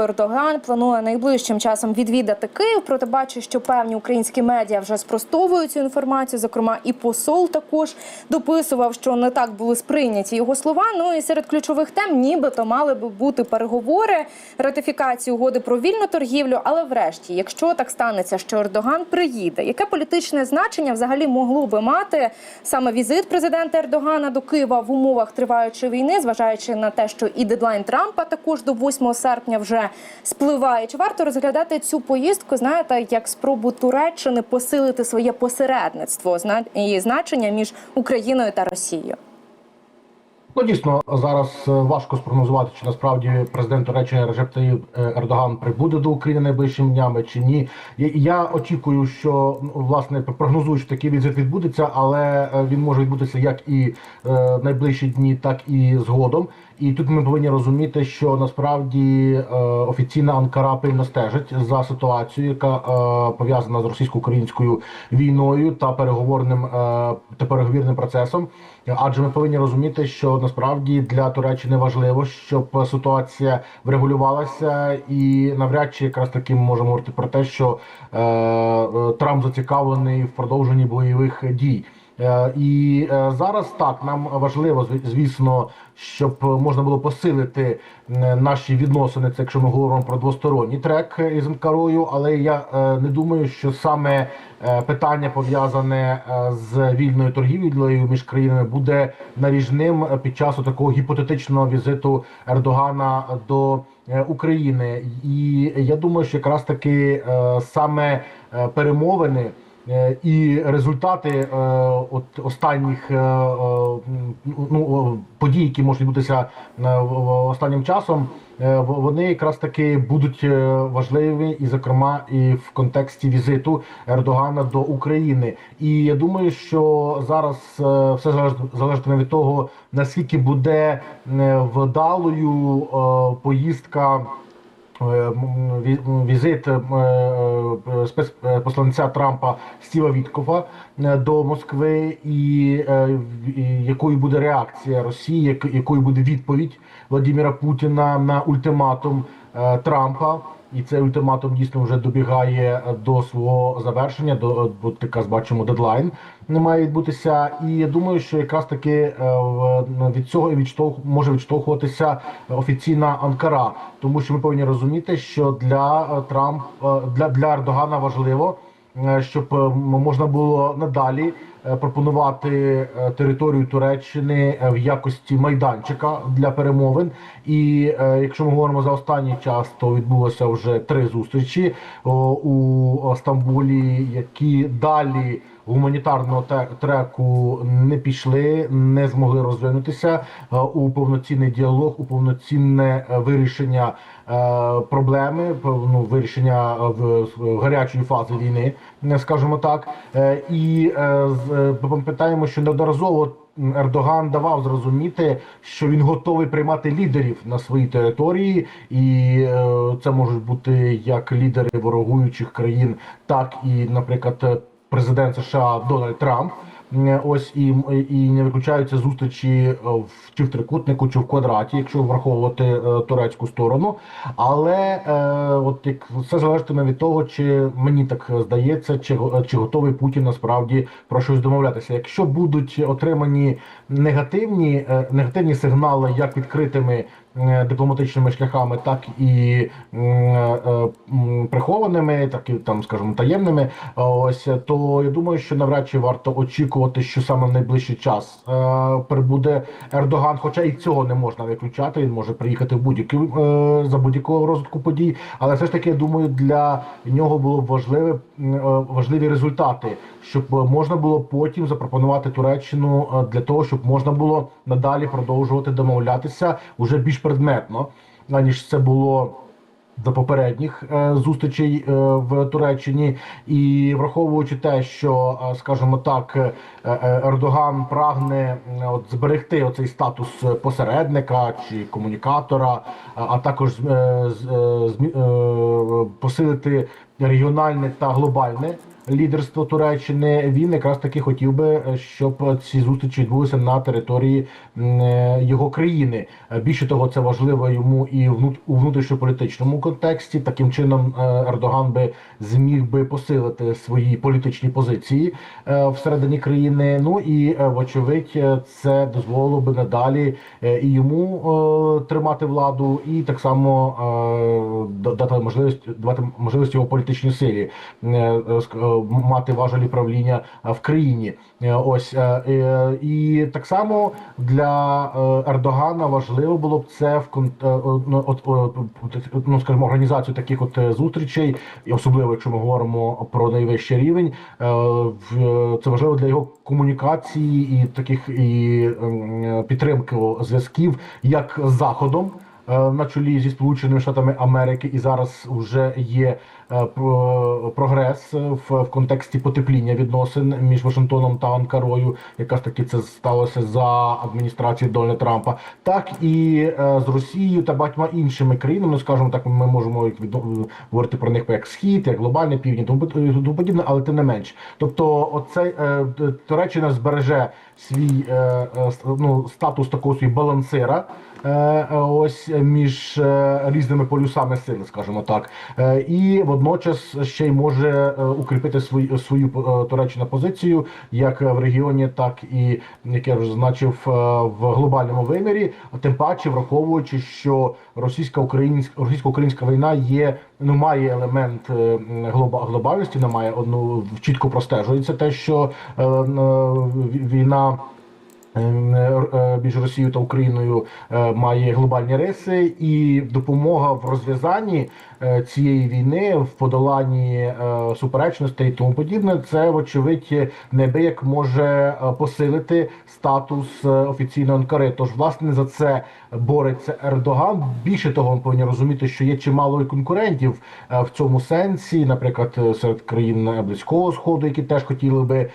Ердоган планує найближчим часом відвідати Київ. Проте бачу, що певні українські медіа вже спростовують цю інформацію. Зокрема, і посол також дописував, що не так були сприйняті його слова. Ну і серед ключових тем, нібито мали би бути переговори, ратифікації угоди про вільну торгівлю. Але врешті, якщо так станеться, що Ердоган приїде, яке політичне значення взагалі могло би мати саме візит президента Ердогана до Києва в умовах триваючої війни, зважаючи на те, що і дедлайн Трампа також до 8 серпня вже спливає. Чи варто розглядати цю поїздку, знаєте, як спробу Туреччини посилити своє посередництво і значення між Україною та Росією? Ну, дійсно, зараз е, важко спрогнозувати, чи насправді президент Туреччини Режеп Таїп е, Ердоган прибуде до України найближчими днями чи ні. Я- очікую, що власне прогнозую, що такий візит відбудеться, але е, він може відбутися як і е, найближчі дні, так і згодом. І тут ми повинні розуміти, що насправді е, офіційна Анкара пильно стежить за ситуацією, яка е, пов'язана з російсько-українською війною та переговорним е, та переговірним процесом. Адже ми повинні розуміти, що насправді для Туреччини важливо, щоб ситуація врегулювалася, і навряд чи якраз таки ми можемо говорити про те, що Трамп зацікавлений в продовженні бойових дій. Е, І е, зараз так нам важливо, звісно, щоб можна було посилити е, наші відносини. Це якщо ми говоримо про двосторонній трек із Анкарою, але я е, не думаю, що саме е, питання пов'язане е, з вільною торгівлею між країнами буде наріжним під час такого гіпотетичного візиту Ердогана до е, України. І я думаю, що якраз таки е, саме е, перемовини. Е, І результати е, от останніх е, ну, подій, які можуть в- останнім часом, вони якраз таки будуть важливі, і зокрема і в контексті візиту Ердогана до України. І я думаю, що зараз все залежатиме від того, наскільки буде вдалою поїздка. Е, візит е, е, спецпосланця Трампа Стіва Віткофа е, до Москви, і, якою буде реакція Росії, якою буде відповідь Владимира Путіна на ультиматум Трампа. І цей ультиматум дійсно вже добігає до свого завершення. До бо якраз бачимо дедлайн не має відбутися. І я думаю, що якраз таки е, від цього і відштовх може відштовхуватися офіційна Анкара, тому що ми повинні розуміти, що для е, Трамп е, для, для Ердогана важливо, щоб можна було надалі пропонувати е, територію Туреччини е, в якості майданчика для перемовин. І е, якщо ми говоримо за останній час, то відбулося вже три зустрічі у Стамбулі, які далі гуманітарного треку не пішли, не змогли розвинутися е, у повноцінний діалог, у повноцінне е, вирішення е, проблеми, ну, вирішення е, в, гарячої фази війни, е, скажімо так. Е, І е, е, пам'ятаємо, що неодноразово. Ердоган давав зрозуміти, що він готовий приймати лідерів на своїй території, і е, це можуть бути як лідери ворогуючих країн, так і, наприклад, е, президент США Дональд Трамп. Е, Ось і, і не виключаються зустрічі е, в чи в трикутнику, чи в квадраті, якщо враховувати е, турецьку сторону. Але от як все залежатиме від того, чи мені так здається, чи, чи готовий Путін насправді про щось домовлятися. Якщо будуть отримані негативні, негативні сигнали, як відкритими дипломатичними шляхами, так і е, прихованими, так і там, скажімо, таємними. Ось то я думаю, що навряд чи варто очікувати, що саме в найближчий час е, прибуде Ердоган. Хоча і цього не можна виключати. Він може приїхати в будь-який е, за будь-якого розвитку подій. Але все ж таки, я думаю, для нього було б важливе важливі результати, щоб можна було потім запропонувати Туреччину для того, щоб можна було надалі продовжувати домовлятися уже більш предметно, аніж це було до попередніх е, зустрічей е, в Туреччині, і враховуючи те, що, е, скажімо так, е, е, Ердоган прагне е, от зберегти оцей статус посередника чи комунікатора, а- а також е, е, е, посилити регіональне та глобальне лідерство Туреччини, він якраз таки хотів би, е, щоб ці зустрічі відбулися на території е, його країни. Е, Більше того, це важливо йому і у внутрішньополітичному контексті. Таким чином Ердоган би зміг би посилити свої політичні позиції всередині країни. Ну і вочевидь, це дозволило би надалі і йому тримати владу, і так само дати можливість давати можливість його політичній силі мати важелі правління е, в країні. Е, Ось е, і так само для Ердогана важливо було б це в ну, от, ну скажімо, організацію таких от зустрічей, особливо якщо ми говоримо про найвищий рівень, це важливо для його комунікації і таких і ем, підтримки зв'язків як з заходом. На чолі зі Сполученими Штатами Америки, і зараз вже є прогрес в, в контексті потепління відносин між Вашингтоном та Анкарою. Якраз таки це сталося за адміністрації Дональда Трампа, так і е, з Росією та багатьма іншими країнами. Ну, скажімо так, ми можемо їх говорити про них як схід, як глобальний південь, тому подібне, але тим не менш. Тобто, оцей е, Туреччина збереже свій е, е, ну, статус такого свій балансира. е, е, Ось між е, різними полюсами сили, скажімо так, Е, і водночас ще й може е, укріпити свою свою е, Туреччина позицію як в регіоні, так і як я вже зазначив е, в глобальному вимірі. Тим паче, враховуючи, що російська українська російсько-українська війна є ну має елемент глоба глобальності, не має одну чітко простежується те, що війна. Ем, е, е, між Росією та Україною е, має глобальні риси, і допомога в розв'язанні е, цієї війни, в подоланні е, суперечностей і тому подібне, це вочевидь неабияк може е, посилити статус е, офіційної Анкари. Тож, власне, за це бореться Ердоган. Більше того, ми повинні розуміти, що є чимало конкурентів е, в цьому сенсі, наприклад, е, серед країн е, близького сходу, які теж хотіли би е,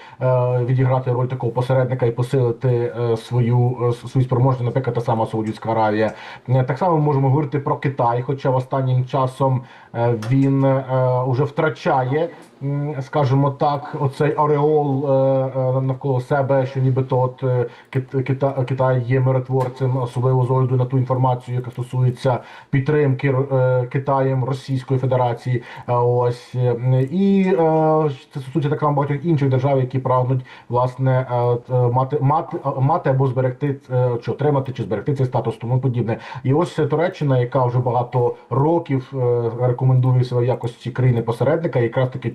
відіграти роль такого посередника і посилити е, свою е, свою спроможність, наприклад, та сама Саудівська Аравія. Е, Так само ми можемо говорити про Китай, хоча останнім часом е, він вже втрачає. Скажімо так, оцей ореол е, е, навколо себе, що нібито от е, Кита- Китай є миротворцем, особливо з огляду на ту інформацію, яка стосується підтримки Китаєм Російської Федерації. Ось і це стосується так само багатьох інших держав, які прагнуть власне мати мати мати або зберегти чи отримати чи зберегти цей статус, тому подібне. І ось Туреччина, яка вже багато років рекомендує себе в якості країни посередника, якраз таки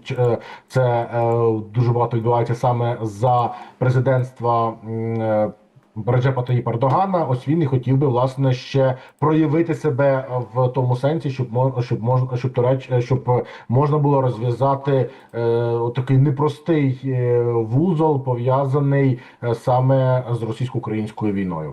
це е, дуже багато відбувається саме за президентства. е, Реджепа Таїпа Ердогана, ось він і хотів би власне ще проявити себе в тому сенсі, щоб можна, щоб можна, щоб Туреч, щоб можна було розв'язати е, такий непростий е, вузол, пов'язаний е, саме з російсько-українською війною.